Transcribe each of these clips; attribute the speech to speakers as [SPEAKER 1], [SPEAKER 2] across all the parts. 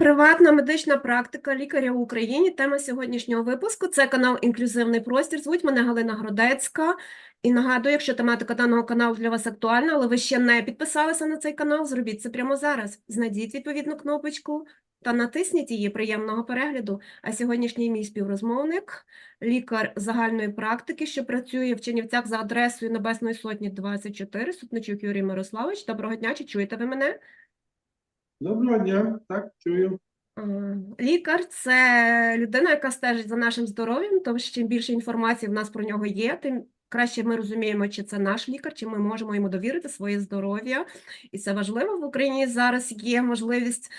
[SPEAKER 1] Приватна медична практика лікаря в Україні. Тема сьогоднішнього випуску це канал Інклюзивний простір. Звуть мене Галина Гродецька. І нагадую, якщо тематика даного каналу для вас актуальна, але ви ще не підписалися на цей канал, зробіть це прямо зараз. Знайдіть відповідну кнопочку та натисніть її приємного перегляду. А сьогоднішній мій співрозмовник, лікар загальної практики, що працює в Чернівцях за адресою Небесної Сотні 24, Сутничук Юрій Мирославович. Доброго дня, чи чуєте ви мене?
[SPEAKER 2] Доброго дня, так, чую.
[SPEAKER 1] Е, Лікар це людина, яка стежить за нашим здоров'ям, тому що чим більше інформації в нас про нього є, тим краще ми розуміємо, чи це наш лікар, чи ми можемо йому довірити своє здоров'я. І це важливо. В Україні зараз є можливість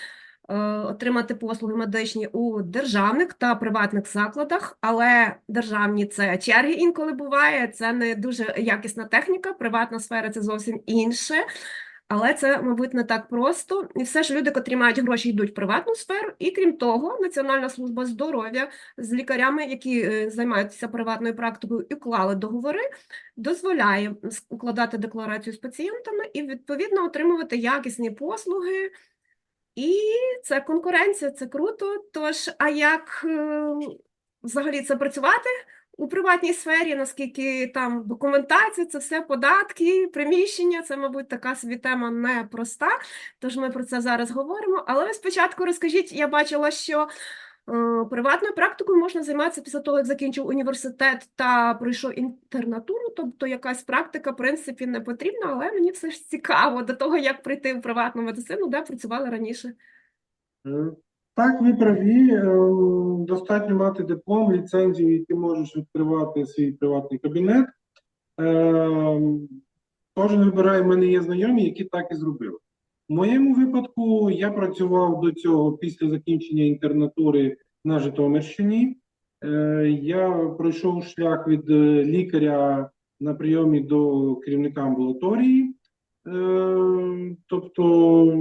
[SPEAKER 1] е, отримати послуги медичні у державних та приватних закладах, але державні це черги інколи буває, це не дуже якісна техніка, приватна сфера це зовсім інше. Але це, мабуть, не так просто. І все ж люди, котрі мають гроші, йдуть в приватну сферу. І крім того, Національна служба здоров'я з лікарями, які е, займаються приватною практикою і уклали договори, дозволяє укладати декларацію з пацієнтами і відповідно отримувати якісні послуги. І це конкуренція, це круто. Тож, а як е, взагалі це працювати? У приватній сфері, наскільки там документація, це все податки, приміщення, це, мабуть, така собі тема непроста, тож ми про це зараз говоримо. Але ви спочатку розкажіть, я бачила, що е, приватною практикою можна займатися після того, як закінчив університет та пройшов інтернатуру, тобто якась практика, в принципі, не потрібна, але мені все ж цікаво до того, як прийти в приватну медицину, де працювали раніше.
[SPEAKER 2] Так, ви праві. е, Достатньо мати диплом, ліцензію, і ти можеш відкривати свій приватний кабінет. Е, Кожен вибирає, в мене є знайомі, які так і зробили. В моєму випадку я працював до цього після закінчення інтернатури на Житомирщині. Е, Я пройшов шлях від лікаря на прийомі до керівника амбулаторії. Тобто, в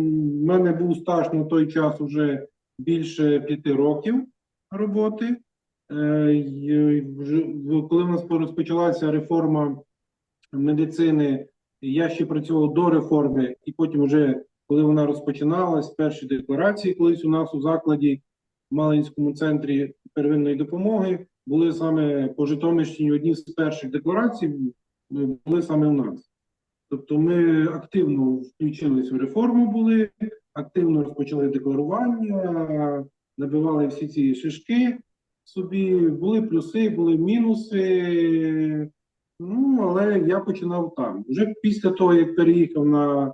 [SPEAKER 2] мене був стаж на той час вже більше п'яти років роботи. Е, Коли в нас розпочалася реформа медицини, я ще працював до реформи, і потім, вже коли вона розпочиналась, перші декларації колись у нас у закладі в Малинському центрі первинної допомоги були саме по Житомирщині одні з перших декларацій були саме у нас. Тобто ми активно включились в реформу, були активно розпочали декларування, набивали всі ці шишки собі. Були плюси, були мінуси. Ну, але я починав там. Вже після того, як переїхав на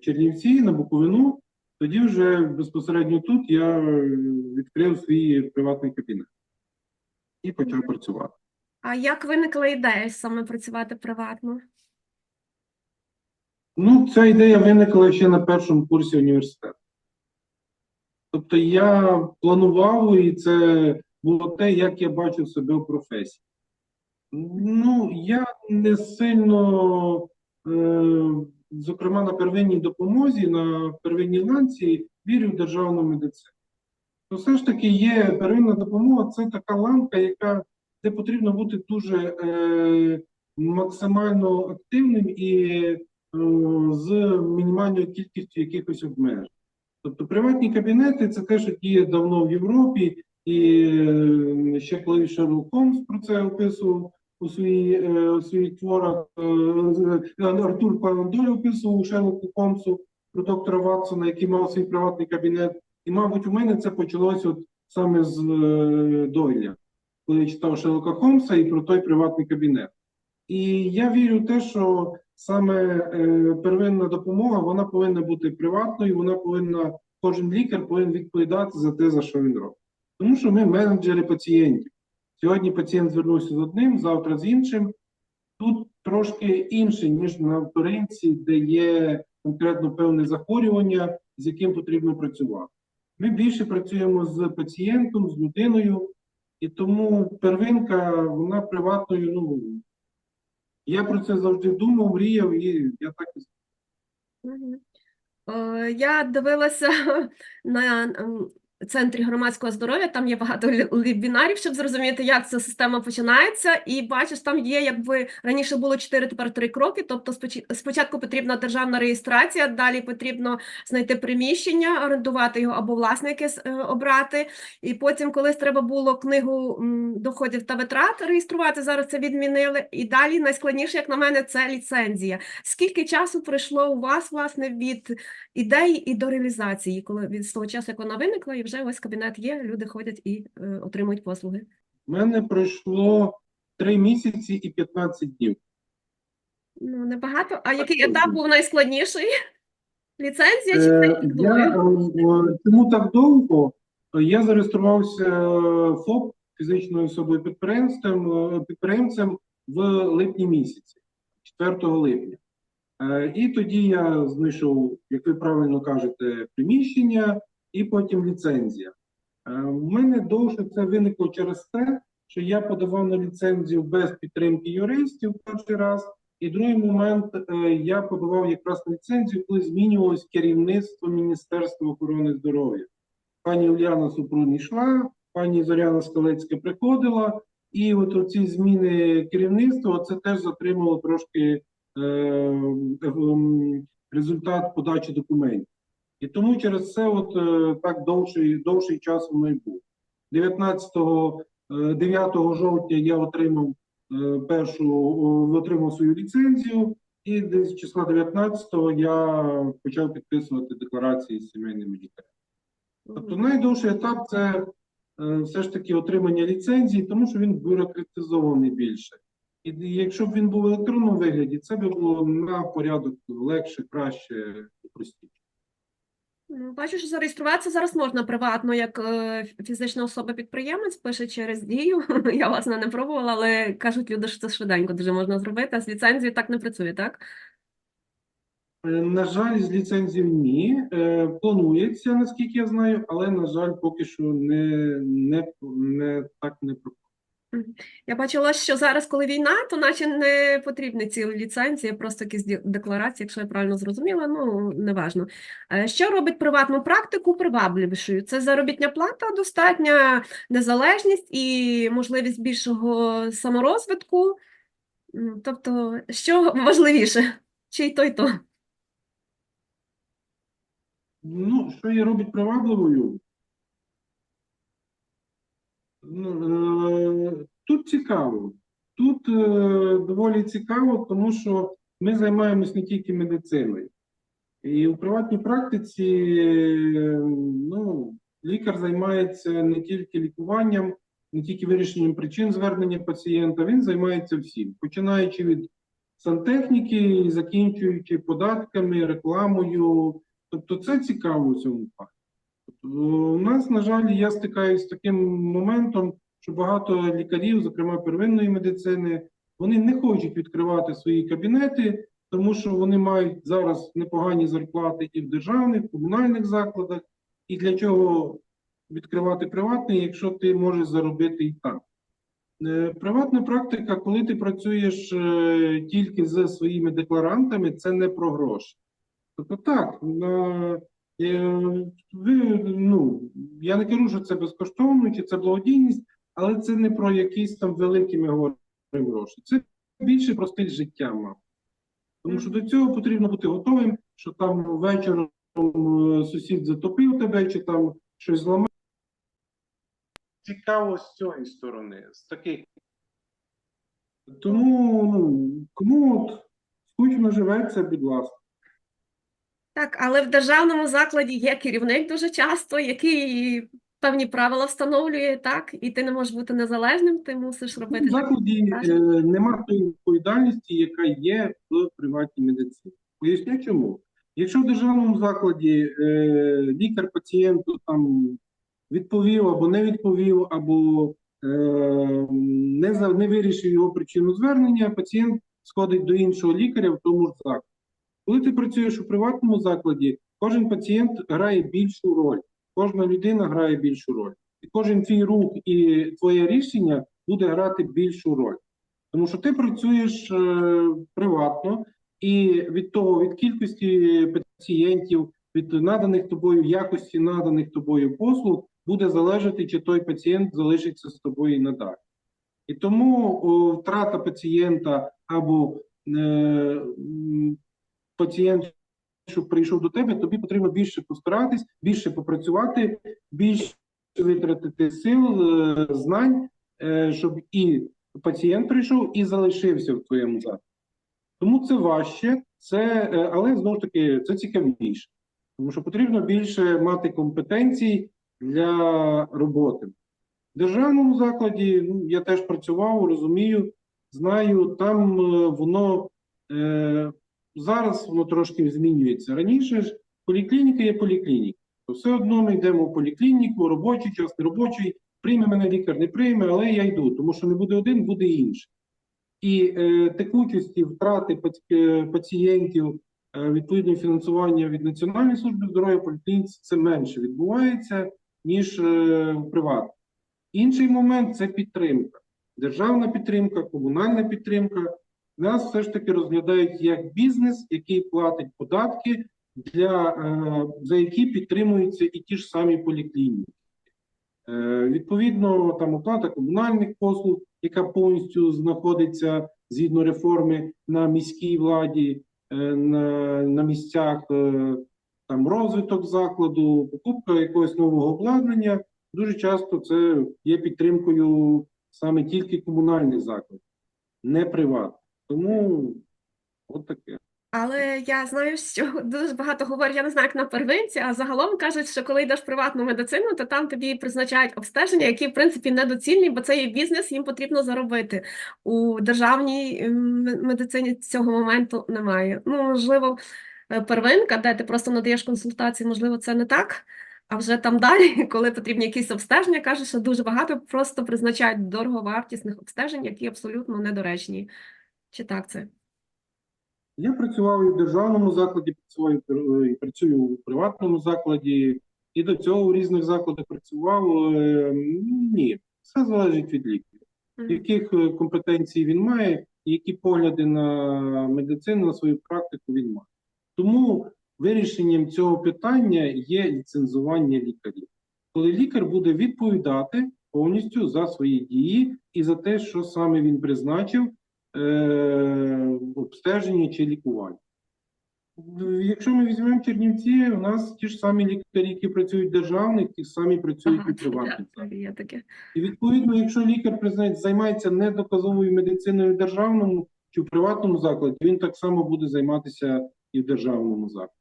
[SPEAKER 2] Чернівці, на Буковину, тоді вже безпосередньо тут я відкрив свій приватний кабінет і почав працювати.
[SPEAKER 1] А як виникла ідея саме працювати приватно?
[SPEAKER 2] Ну, ця ідея виникла ще на першому курсі університету. Тобто я планував, і це було те, як я бачив себе в професії. Ну, я не сильно, е, зокрема, на первинній допомозі, на первинній ланці вірю в державну медицину. То все ж таки є первинна допомога, це така ланка, яка де потрібно бути дуже е, максимально активним і з мінімальною кількістю якихось обмежень. Тобто приватні кабінети це те, що діє давно в Європі, і е, ще коли Шерлок Холмс про це описував у своїй, е, у своїх творах, е, е, Артур Пандоль описував у Шерлоку Холмсу про доктора Ватсона, який мав свій приватний кабінет. І, мабуть, у мене це почалося от саме з е, Дойля, коли я читав Шерлока Холмса і про той приватний кабінет. І я вірю в те, що саме е, первинна допомога вона повинна бути приватною, вона повинна, кожен лікар повинен відповідати за те, за що він робить. Тому що ми менеджери пацієнтів. Сьогодні пацієнт звернувся з одним, завтра з іншим. Тут трошки інше, ніж на вторинці, де є конкретно певне захворювання, з яким потрібно працювати. Ми більше працюємо з пацієнтом, з людиною, і тому первинка, вона приватною, ну, я про це завжди думав, мріяв, і я так і.
[SPEAKER 1] Е, Я дивилася на ем, центрі громадського здоров'я. Там є багато вебінарів, щоб зрозуміти, як ця система починається. І бачиш, там є, якби раніше було 4, тепер 3 кроки. Тобто, спочатку потрібна державна реєстрація, далі потрібно знайти приміщення, орендувати його або власники е, обрати. І потім, колись треба було книгу доходів та витрат реєструвати, зараз це відмінили. І далі найскладніше, як на мене, це ліцензія. Скільки часу пройшло у вас, власне, від ідеї і до реалізації, коли від того часу, як вона виникла, і вже ось кабінет є, люди ходять і е, отримують послуги.
[SPEAKER 2] У мене пройшло 3 місяці і 15 днів.
[SPEAKER 1] Ну, небагато. А який етап був найскладніший? Ліцензія чи
[SPEAKER 2] Е, Я, е, чому так довго? Я зареєструвався е, ФОП фізичною особою підприємцем, е, підприємцем в липні місяці, 4 липня. Е, І тоді я знайшов, як ви правильно кажете, приміщення і потім ліцензія. Е, У мене довше це виникло через те, що я подавав на ліцензію без підтримки юристів перший раз. І другий момент е, я подавав якраз ліцензію, коли змінювалось керівництво Міністерства охорони здоров'я. Пані Уляна Супрун йшла, пані Зоряна Скалецька приходила, і от оці зміни керівництва це теж затримало трошки е, результат подачі документів. І тому через це от е, так довший, довший час воно і був. 19 е, 9 жовтня я отримав е, першу отримав свою ліцензію, і десь числа 19-го я почав підписувати декларації з сімейними лікарями. Тобто найдовший етап це е, все ж таки отримання ліцензії, тому що він бюрократизований більше. І якщо б він був в електронному вигляді, це би було на порядок легше, краще і простіше.
[SPEAKER 1] Ну, бачу, що зареєструватися зараз можна приватно, як е, фізична особа-підприємець, пише через дію. Я власне не пробувала, але кажуть люди, що це швиденько дуже можна зробити, а з ліцензією так не працює, так?
[SPEAKER 2] Е, На жаль, з ліцензією ні. Е, Планується, наскільки я знаю, але, на жаль, поки що не, не, не так не проходить.
[SPEAKER 1] Я бачила, що зараз, коли війна, то наче не потрібні ці ліцензії, просто якісь декларації, якщо я правильно зрозуміла, ну неважно. Е, Що робить приватну практику привабливішою? Це заробітня плата, достатня незалежність і можливість більшого саморозвитку. Тобто, що важливіше? Чи й то, й то?
[SPEAKER 2] Ну, що її робить привабливою? Ну, е, тут цікаво. Тут е, доволі цікаво, тому що ми займаємось не тільки медициною. І у приватній практиці е, ну, лікар займається не тільки лікуванням, не тільки вирішенням причин звернення пацієнта, він займається всім, починаючи від сантехніки закінчуючи податками, рекламою. Тобто це цікаво у цьому факті. Тобто, у нас, на жаль, я стикаюся з таким моментом, що багато лікарів, зокрема первинної медицини, вони не хочуть відкривати свої кабінети, тому що вони мають зараз непогані зарплати і в державних, в комунальних закладах. І для чого відкривати приватний, якщо ти можеш заробити і так. Е, Приватна практика, коли ти працюєш е, тільки з своїми декларантами, це не про гроші. Тобто так, е, ви, ну, я не кажу, що це безкоштовно чи це благодійність, але це не про якісь там великі ми говоримо гроші. Це більше про стиль життя, мав. Тому що до цього потрібно бути готовим, що там вечором е, сусід затопив тебе, чи там щось зламав. Цікаво з цієї сторони, з таких. Тому, ну, кому от скучно живеться, будь ласка.
[SPEAKER 1] Так, але в державному закладі є керівник дуже часто, який певні правила встановлює, так, і ти не можеш бути незалежним, ти мусиш робити
[SPEAKER 2] В закладі е, нема тої відповідальності, яка є в приватній медицині. Поясню чому. Якщо в державному закладі е, лікар пацієнту там відповів або не відповів, або е, не, за, не вирішив його причину звернення, пацієнт сходить до іншого лікаря в тому ж закладі. Коли ти працюєш у приватному закладі, кожен пацієнт грає більшу роль, кожна людина грає більшу роль. І кожен твій рух і твоє рішення буде грати більшу роль. Тому що ти працюєш е, приватно, і від того, від кількості пацієнтів, від наданих тобою якості наданих тобою послуг буде залежати, чи той пацієнт залишиться з тобою надалі. І тому о, втрата пацієнта або е, пацієнт, що прийшов до тебе, тобі потрібно більше постаратись, більше попрацювати, більше витратити сил, е, знань, е, щоб і пацієнт прийшов і залишився в твоєму закладі. Тому це важче, це, е, але знову ж таки це цікавіше, тому що потрібно більше мати компетенцій для роботи. В державному закладі ну, я теж працював, розумію, знаю, там воно зараз воно трошки змінюється. Раніше ж поліклініка є поліклініка. То все одно ми йдемо в поліклініку, робочий час, не робочий, прийме мене лікар, не прийме, але я йду, тому що не буде один, буде інший. І е, текучості втрати е, пацієнтів, е, відповідно фінансування від Національної служби здоров'я поліклініці це менше відбувається, ніж е, в приватному. Інший момент це підтримка. Державна підтримка, комунальна підтримка. Нас все ж таки розглядають як бізнес, який платить податки, для, е, за які підтримуються і ті ж самі поліклініки. Е, Відповідно, там оплата комунальних послуг, яка повністю знаходиться згідно реформи на міській владі, е, на, на місцях там розвиток закладу, покупка якогось нового обладнання. Дуже часто це є підтримкою саме тільки комунальних закладів, не приватних. Тому от таке.
[SPEAKER 1] Але я знаю, що дуже багато говорять, я не знаю, як на первинці, а загалом кажуть, що коли йдеш в приватну медицину, то там тобі призначають обстеження, які в принципі недоцільні, бо це є бізнес, їм потрібно заробити. У державній ем, медицині цього моменту немає. Ну, можливо, е, первинка, де ти просто надаєш консультації, можливо, це не так. А вже там далі, коли потрібні якісь обстеження, кажуть, що дуже багато просто призначають дороговартісних обстежень, які абсолютно недоречні. Чи так це?
[SPEAKER 2] Я працював і в державному закладі, працював і працюю у приватному закладі, і до цього у різних закладах працював. Е, Ні, все залежить від лікаря.
[SPEAKER 1] Мгм.
[SPEAKER 2] Яких е, компетенцій він має, які погляди на медицину, на свою практику він має. Тому вирішенням цього питання є ліцензування лікарів. Коли лікар буде відповідати повністю за свої дії і за те, що саме він призначив е, обстеження чи лікування. Якщо ми візьмемо Чернівці, у нас ті ж самі лікарі, які працюють в державних, ті самі працюють
[SPEAKER 1] Ага,
[SPEAKER 2] у приватних.
[SPEAKER 1] таке.
[SPEAKER 2] І відповідно, якщо лікар признає, займається недоказовою медициною в державному чи в приватному закладі, він так само буде займатися і в державному закладі.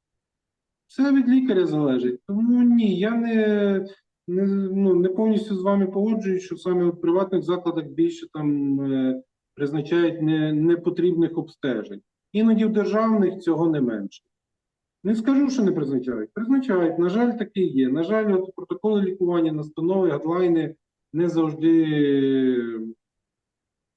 [SPEAKER 2] Все від лікаря залежить. Тому ні, я не, не, ну, не повністю з вами погоджуюсь, що саме в приватних закладах більше там е, призначають не, непотрібних обстежень. Іноді в державних цього не менше. Не скажу, що не призначають. Призначають. На жаль, таке є. На жаль, от протоколи лікування, настанови, гадлайни не завжди,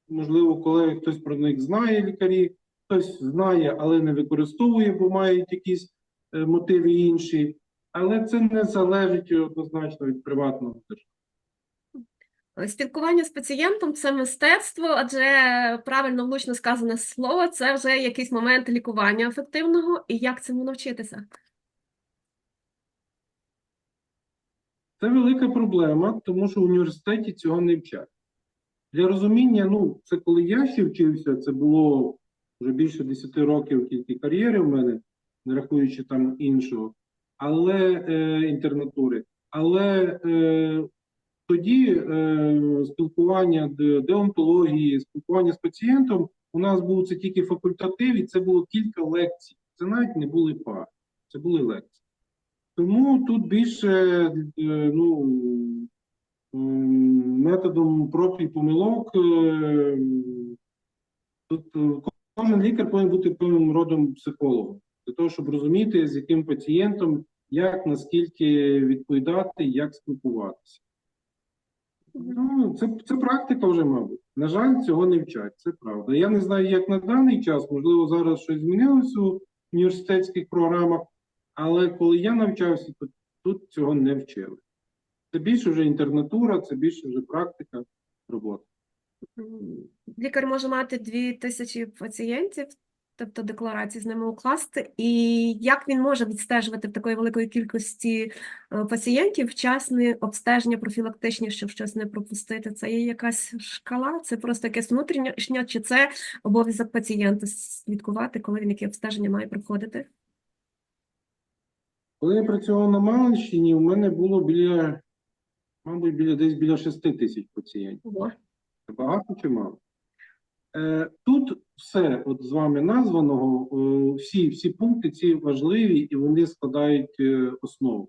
[SPEAKER 2] можливо, коли хтось про них знає лікарі, хтось знає, але не використовує, бо мають якісь е, мотиви інші. Але це не залежить однозначно від приватного держави.
[SPEAKER 1] Спілкування з пацієнтом це мистецтво, адже правильно влучно сказане слово, це вже якийсь момент лікування ефективного, і як цьому навчитися?
[SPEAKER 2] Це велика проблема, тому що в університеті цього не вчать. Для розуміння, ну, це коли я ще вчився, це було вже більше 10 років тільки кар'єри в мене, не рахуючи там іншого, але е, інтернатури. Але е, тоді е, спілкування де- деонтології, спілкування з пацієнтом у нас був це тільки факультатив, і це було кілька лекцій. Це навіть не були пари, це були лекції. Тому тут більше е, ну, м, методом проб і помилок. е, Тут е, кожен лікар повинен бути певним родом психологом для того, щоб розуміти, з яким пацієнтом, як наскільки відповідати, як спілкуватися. Ну, це, це практика вже, мабуть. На жаль, цього не вчать, це правда. Я не знаю, як на даний час, можливо, зараз щось змінилося у університетських програмах, але коли я навчався, то тут цього не вчили. Це більше вже інтернатура, це більше вже практика роботи.
[SPEAKER 1] Лікар може мати дві тисячі пацієнтів, тобто декларації з ними укласти, і як він може відстежувати в такої великої кількості е, пацієнтів вчасне обстеження профілактичні, щоб щось не пропустити? Це є якась шкала? Це просто якесь внутрішнє, чи це обов'язок пацієнта слідкувати, коли він яке обстеження має проходити?
[SPEAKER 2] Коли я працював на Малинщині, у мене було біля, мабуть, біля десь біля 6 тисяч пацієнтів. Це багато чи мало? Е, тут все от з вами названого, е, всі, всі пункти ці важливі і вони складають е, основу.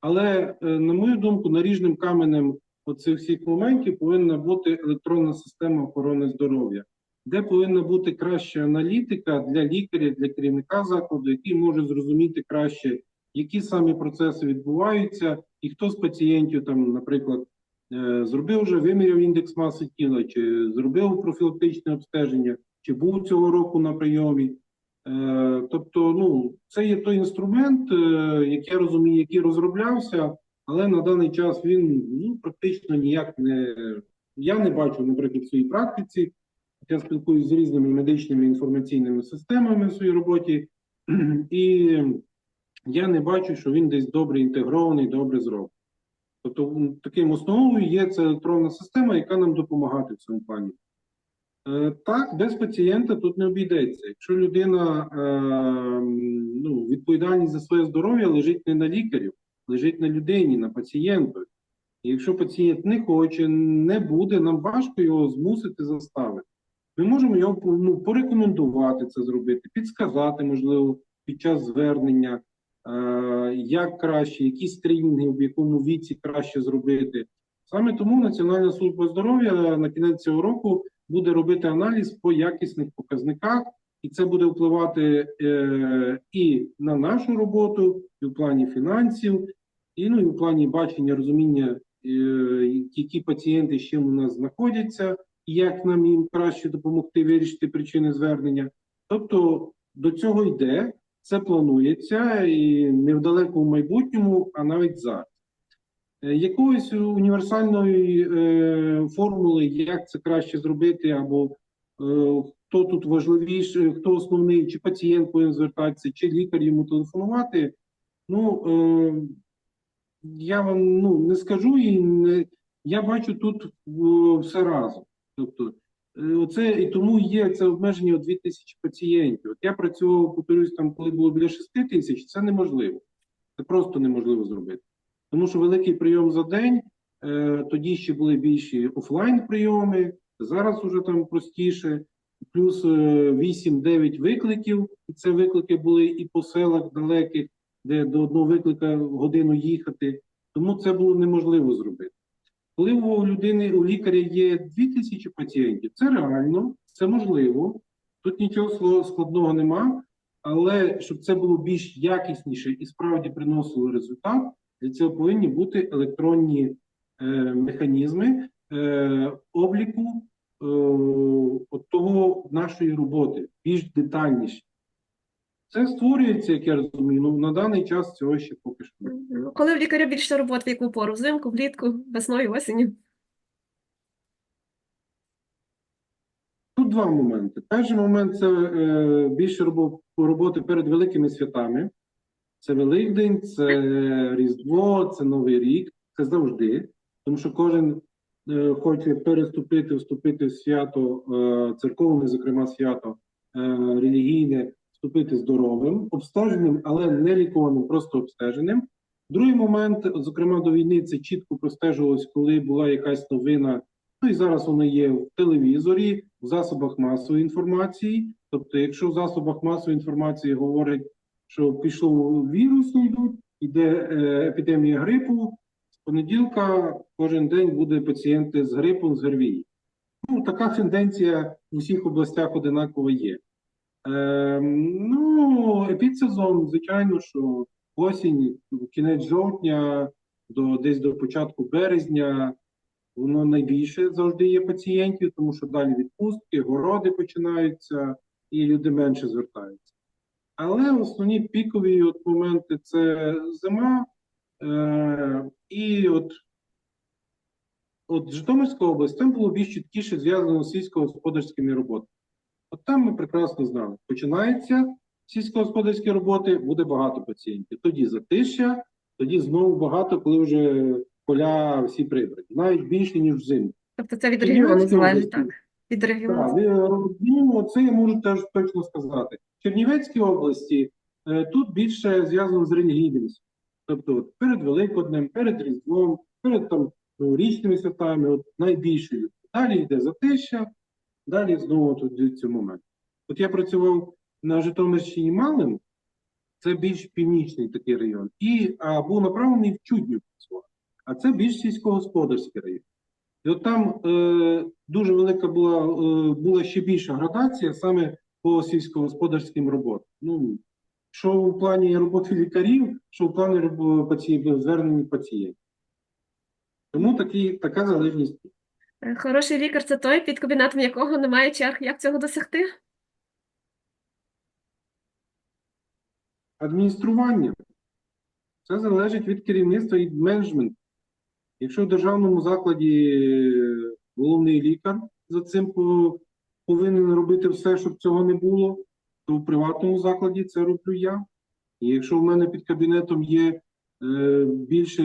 [SPEAKER 2] Але, на мою думку, наріжним каменем оцих всіх моментів повинна бути електронна система охорони здоров'я, де повинна бути краща аналітика для лікаря, для керівника закладу, який може зрозуміти краще, які самі процеси відбуваються, і хто з пацієнтів там, наприклад, зробив вже виміряв індекс маси тіла, чи зробив профілактичне обстеження, чи був цього року на прийомі. Е, Тобто, ну, це є той інструмент, е, як я розумію, який розроблявся, але на даний час він ну, практично ніяк не. Я не бачу, наприклад, в своїй практиці. Я спілкуюся з різними медичними інформаційними системами в своїй роботі, і я не бачу, що він десь добре інтегрований, добре зроблений. Тобто, таким основою є ця електронна система, яка нам допомагає в цьому плані. Е, Так, без пацієнта тут не обійдеться. Якщо людина е, ну, відповідальність за своє здоров'я лежить не на лікарю, лежить на людині, на пацієнту. І якщо пацієнт не хоче, не буде, нам важко його змусити заставити. Ми можемо його ну, порекомендувати це зробити, підсказати, можливо, під час звернення, як краще, які стрінги, в якому віці краще зробити. Саме тому Національна служба здоров'я на кінець цього року буде робити аналіз по якісних показниках, і це буде впливати е, і на нашу роботу, і в плані фінансів, і ну і в плані бачення, розуміння, е, які пацієнти чим у нас знаходяться, і як нам їм краще допомогти вирішити причини звернення. Тобто до цього йде, це планується і не в далекому майбутньому, а навіть зараз. Е, Якоїсь універсальної е, формули, як це краще зробити, або е, хто тут важливіший, хто основний, чи пацієнт повинен звертатися, чи лікар йому телефонувати. Ну е, я вам ну, не скажу і не, я бачу тут е, все разом. Тобто, оце і тому є це обмеження у 2000 пацієнтів. От я працював, повторюсь, там, коли було біля 6 тисяч, це неможливо. Це просто неможливо зробити. Тому що великий прийом за день, е, тоді ще були більші офлайн прийоми, зараз уже там простіше, плюс е, 8-9 викликів. І це виклики були і по селах далеких, де до одного виклика годину їхати. Тому це було неможливо зробити. Коли у людини, у лікаря є 2000 пацієнтів, це реально, це можливо. Тут нічого складного нема, але щоб це було більш якісніше і справді приносило результат, для цього повинні бути електронні е, механізми е, обліку е, от того нашої роботи, більш детальніше. Це створюється, як я розумію, ну на даний час цього ще поки що. немає.
[SPEAKER 1] Коли в лікаря більше роботи, в яку пору? Взимку, влітку, весною, осінню?
[SPEAKER 2] Тут два моменти. Перший момент це е, більше роботи перед великими святами. Це Великдень, це Різдво, це Новий рік. Це завжди. Тому що кожен е, хоче переступити, вступити в свято е, церковне, зокрема свято е, релігійне, вступити здоровим, обстеженим, але не лікованим, просто обстеженим. Другий момент, зокрема, до війни це чітко простежувалось, коли була якась новина. Ну і зараз вона є в телевізорі, в засобах масової інформації. Тобто, якщо в засобах масової інформації говорять, що пішов вірус, йдуть, іде е, епідемія грипу, з понеділка кожен день буде пацієнти з грипом, з ГРВІ. Ну, така тенденція в усіх областях одинаково є. Е, ну, епідсезон, звичайно, що осінь, кінець жовтня, до, десь до початку березня, воно найбільше завжди є пацієнтів, тому що далі відпустки, городи починаються, і люди менше звертаються. Але основні пікові от моменти це зима, е, і от, от Житомирська область там було більш чіткіше зв'язано з сільськогосподарськими роботами. От там ми прекрасно знали. Починається сільськогосподарські роботи, буде багато пацієнтів. Тоді затища, тоді знову багато, коли вже поля всі прибрані. Навіть більше, ніж взимку.
[SPEAKER 1] Тобто це від регіону залежить, так? Від регіону.
[SPEAKER 2] Так, ну, це я можу теж точно сказати. В Чернівецькій області е, тут більше зв'язано з релігійністю. Тобто от, перед Великоднем, перед Різдвом, перед там ну, річними святами, от найбільше. Далі йде затища, далі знову тут йдуть момент. От я працював на Житомирщині Малим, це більш північний такий район, і а, був направлений в Чудню працював. А це більш сільськогосподарський район. І от там е, дуже велика була, е, була ще більша градація саме по сільськогосподарським роботам. Ну, що у плані роботи лікарів, що у плані звернень пацієнтів. Тому такі, така залежність.
[SPEAKER 1] Е, Хороший лікар це той, під кабінетом якого немає черг. Як цього досягти?
[SPEAKER 2] Адміністрування. Це залежить від керівництва і менеджменту. Якщо в державному закладі головний лікар за цим повинен робити все, щоб цього не було, то в приватному закладі це роблю я. І якщо в мене під кабінетом є більше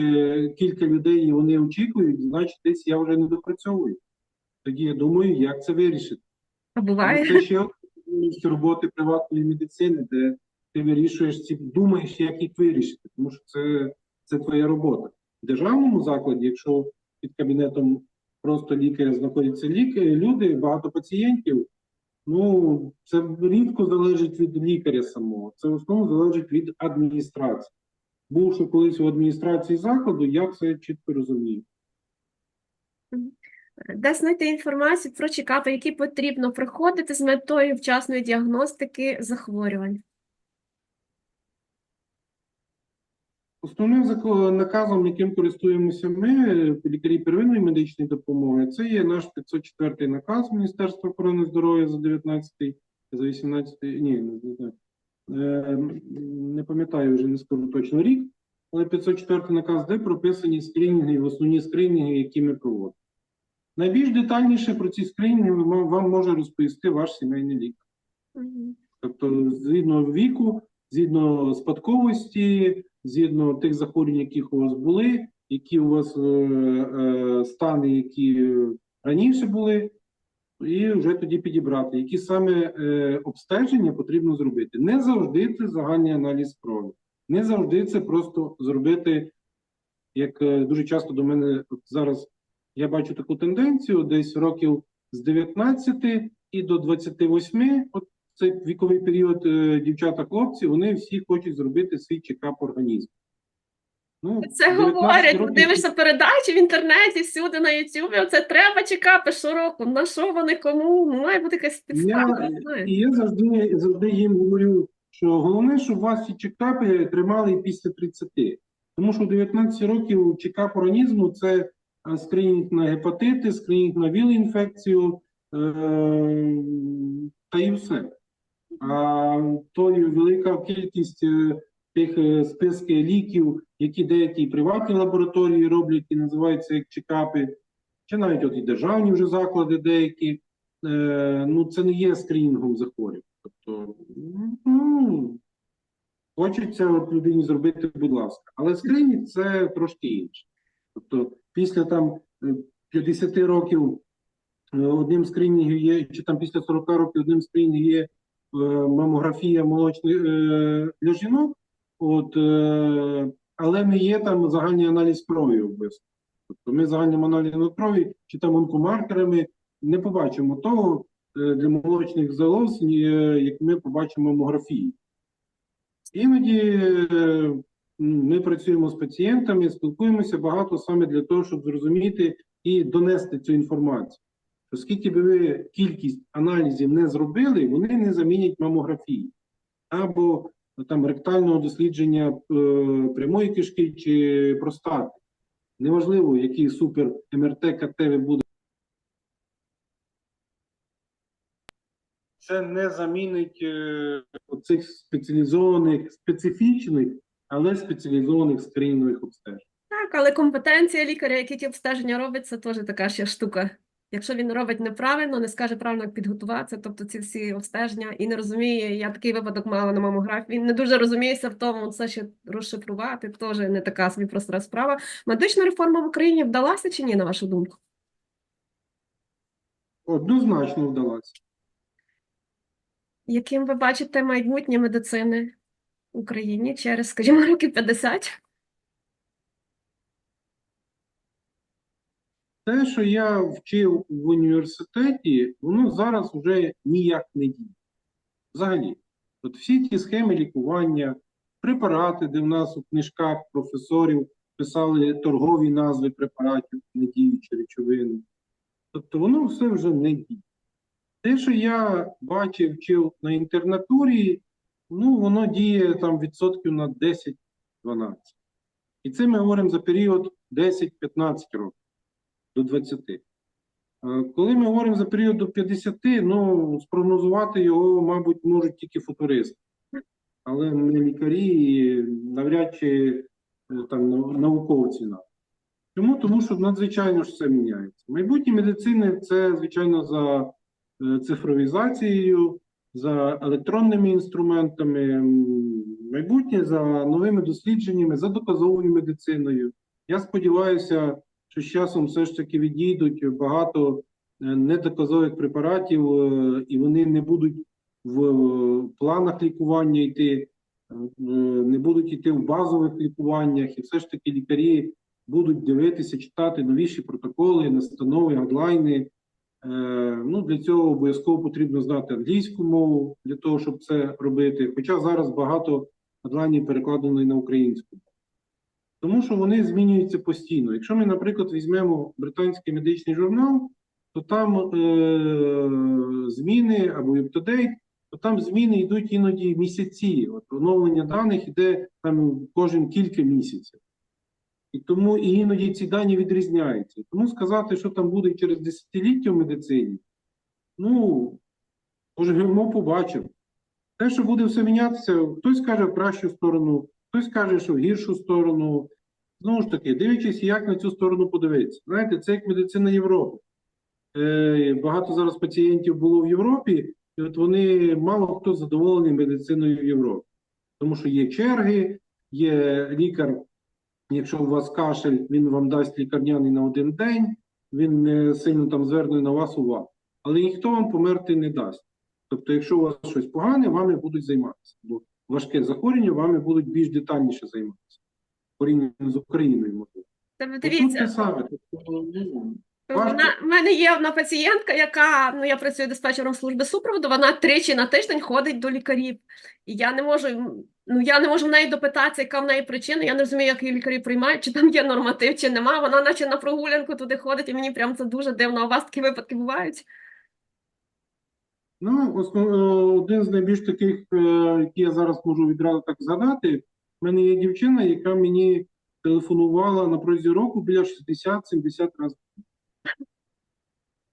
[SPEAKER 2] кілька людей, і вони очікують, значить десь я вже не допрацьовую. Тоді я думаю, як це вирішити.
[SPEAKER 1] А буває.
[SPEAKER 2] Це ще одна роботи приватної медицини, де ти вирішуєш ці, думаєш, як їх вирішити, тому що це, це твоя робота. В державному закладі, якщо під кабінетом просто лікаря знаходяться лікарі, люди, багато пацієнтів, ну це рідко залежить від лікаря самого, це в основному залежить від адміністрації бувши колись в адміністрації закладу, я це чітко розумію.
[SPEAKER 1] Де знайти інформацію про чекапи, які потрібно проходити з метою вчасної діагностики захворювань?
[SPEAKER 2] Основним наказом, яким користуємося ми, лікарі первинної медичної допомоги, це є наш 504 наказ Міністерства охорони здоров'я за 19, за 18, ні, не 19, не пам'ятаю вже не скажу точно рік, але 504 наказ, де прописані скринінги, основні скринінги, які ми проводимо. Найбільш детальніше про ці скринінги вам вам може розповісти ваш сімейний лікар. Тобто, згідно віку, згідно спадковості, згідно тих захворювань, яких у вас були, які у вас е, е, стани, які раніше були, і вже тоді підібрати, які саме е, обстеження потрібно зробити. Не завжди це загальний аналіз крові. Не завжди це просто зробити, як е, дуже часто до мене от зараз я бачу таку тенденцію, десь років з 19 і до 28, от цей віковий період е, дівчата-хлопці, вони всі хочуть зробити свій чекап організму. Ну,
[SPEAKER 1] Це говорять,
[SPEAKER 2] років-
[SPEAKER 1] дивишся передачі в інтернеті, всюди на Ютубі. Оце треба чекапи щороку. На що вони кому? Ну, Має бути якась підстава.
[SPEAKER 2] Я, і я завжди, завжди їм говорю, що головне, щоб вас ці чекапи тримали і після 30. Тому що в 19 років чекап організму це е, скринінг на гепатити, скринінг на віл-інфекцію е, та і все. А то велика кількість е, тих е, списків ліків, які деякі приватні лабораторії роблять і називаються як чекапи, чи навіть от і державні вже заклади деякі. Е, ну, це не є скрінінгом захворювань. Тобто, ну, хочеться от людині зробити, будь ласка. Але скринінг це трошки інше. Тобто, після там е, 50 років е, одним скринінгів є, чи там після 40 років одним скринінгів є е, мамографія молочних е, для жінок, от, е, але не є там загальний аналіз крові обов'язково. Тобто ми загальним аналізом крові чи там онкомаркерами не побачимо того е, для молочних залоз, е, як ми побачимо мамографії. Іноді е, ми працюємо з пацієнтами, спілкуємося багато саме для того, щоб зрозуміти і донести цю інформацію. Що скільки би ви кількість аналізів не зробили, вони не замінять мамографії або там ректального дослідження е, прямої кишки чи простати. Неважливо, який супер МРТ, КТ ви будете. Це не замінить е, цих спеціалізованих, специфічних, але спеціалізованих скринінгових обстежень.
[SPEAKER 1] Так, але компетенція лікаря, які ті обстеження робить, це теж така ще штука. Якщо він робить неправильно, не скаже правильно, як підготуватися, тобто ці всі обстеження і не розуміє, я такий випадок мала на мамографії, він не дуже розуміється в тому, це ще розшифрувати, теж не така собі проста справа. Медична реформа в Україні вдалася чи ні, на вашу думку?
[SPEAKER 2] Однозначно вдалося.
[SPEAKER 1] Яким ви бачите майбутнє медицини в Україні через, скажімо, років 50?
[SPEAKER 2] Те, що я вчив в університеті, воно зараз вже ніяк не діє. Взагалі, от всі ті схеми лікування, препарати, де в нас у книжках професорів писали торгові назви препаратів, не діючі речовини. Тобто воно все вже не діє. Те, що я бачив, вчив на інтернатурі, ну воно діє там відсотків на 10-12. І це ми говоримо за період 10-15 років до 20. Е, Коли ми говоримо за період до 50, ну спрогнозувати його, мабуть, можуть тільки футуристи, але не лікарі і навряд чи е, там нау- науковці нам. Чому? Тому що надзвичайно ж все міняється. Майбутнє медицини це, звичайно, за е, цифровізацією, за електронними інструментами, майбутнє за новими дослідженнями, за доказовою медициною. Я сподіваюся, що з часом все ж таки відійдуть багато е, недоказових препаратів, е, і вони не будуть в е, планах лікування йти, не будуть йти в базових лікуваннях, і все ж таки лікарі будуть дивитися, читати новіші протоколи, настанови, гадлайни. Ну, для цього обов'язково потрібно знати англійську мову для того, щоб це робити. Хоча зараз багато гадлайнів перекладено і на українську. Тому що вони змінюються постійно. Якщо ми, наприклад, візьмемо британський медичний журнал, то там е- зміни або UpToDate, то там зміни йдуть іноді місяці. От оновлення даних іде там кожен кілька місяців. І тому і іноді ці дані відрізняються. Тому сказати, що там буде через десятиліття в медицині, ну, поживемо, побачимо. Те, що буде все мінятися, хтось каже в кращу сторону, хтось каже, що в гіршу сторону. Знову ж таки, дивлячись, як на цю сторону подивитися. Знаєте, це як медицина Європи. Е, багато зараз пацієнтів було в Європі, і от вони мало хто задоволений медициною в Європі. Тому що є черги, є лікар, якщо у вас кашель, він вам дасть лікарняний на один день, він не сильно там зверне на вас увагу. Але ніхто вам померти не дасть. Тобто, якщо у вас щось погане, вами будуть займатися. Важке захворювання, вами будуть більш детальніше займатися. Порівняно з Україною, можливо.
[SPEAKER 1] Та дивіться,
[SPEAKER 2] саме. Тобто.
[SPEAKER 1] Вона, в мене є одна пацієнтка, яка, ну я працюю диспетчером служби супроводу, вона тричі на тиждень ходить до лікарів. І я не можу, ну я не можу в неї допитатися, яка в неї причина. Я не розумію, як її лікарі приймають, чи там є норматив, чи нема. Вона наче на прогулянку туди ходить, і мені прям це дуже дивно. А у вас такі випадки бувають?
[SPEAKER 2] Ну, основ... е, один з найбільш таких, е, які я зараз можу відразу так згадати, в мене є дівчина, яка мені телефонувала на протязі року біля 60-70 разів.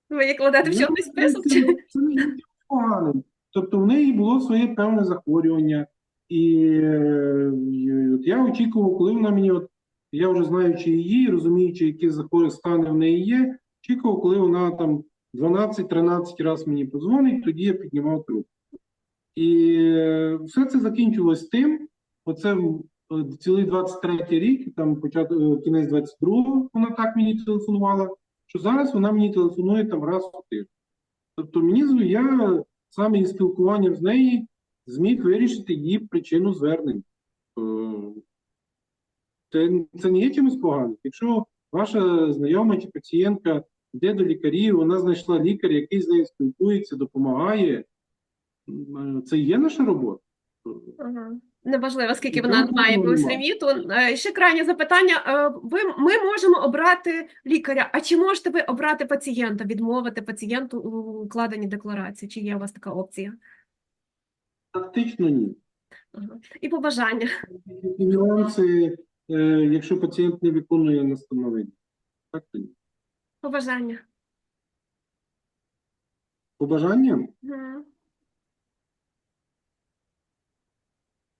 [SPEAKER 1] Ви кладете в
[SPEAKER 2] Ну,
[SPEAKER 1] чорний список?
[SPEAKER 2] це-
[SPEAKER 1] Чи?
[SPEAKER 2] це не є поганим. Тобто в неї було своє певне захворювання. І, е, і от я очікував, коли вона мені, от, я вже знаючи її, розуміючи, які захворювання стани в неї є, очікував, коли вона там 12-13 разів мені подзвонить, тоді я піднімав трубку. І е, все це закінчилось тим, оце е, цілий 23 рік, там початок кінець 22-го вона так мені телефонувала, що зараз вона мені телефонує там раз в тиждень. Тобто мені я саме із спілкуванням з нею зміг вирішити її причину звернень. Е, Це, це не є чимось поганим. Якщо ваша знайома чи пацієнтка йде до лікарів, вона знайшла лікаря, який з нею спілкується, допомагає, е, це і є наша робота.
[SPEAKER 1] Ага. Неважливо, скільки вона має якогось ліміту. Е, Ще крайнє запитання. Е, Ви, ми можемо обрати лікаря, а чи можете ви обрати пацієнта, відмовити пацієнту у укладенні декларації? Чи є у вас така опція?
[SPEAKER 2] Практично ні.
[SPEAKER 1] Ага. І побажання.
[SPEAKER 2] Нюанси, якщо пацієнт не виконує настанови. Так то ні.
[SPEAKER 1] Побажання.
[SPEAKER 2] Побажання?
[SPEAKER 1] Мгм.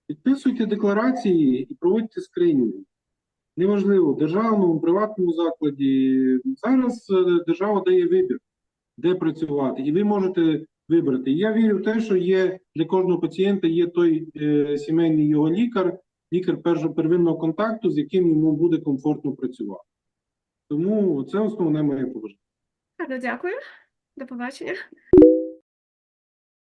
[SPEAKER 2] Підписуйте декларації і проводьте скринінги. Неважливо, в державному, приватному закладі. Зараз е, держава дає вибір. де працювати, і ви можете вибрати. Я вірю в те, що є для кожного пацієнта є той е, сімейний його лікар, лікар першого первинного контакту, з яким йому буде комфортно працювати. Тому це основне моє побажання.
[SPEAKER 1] Дякую. До побачення.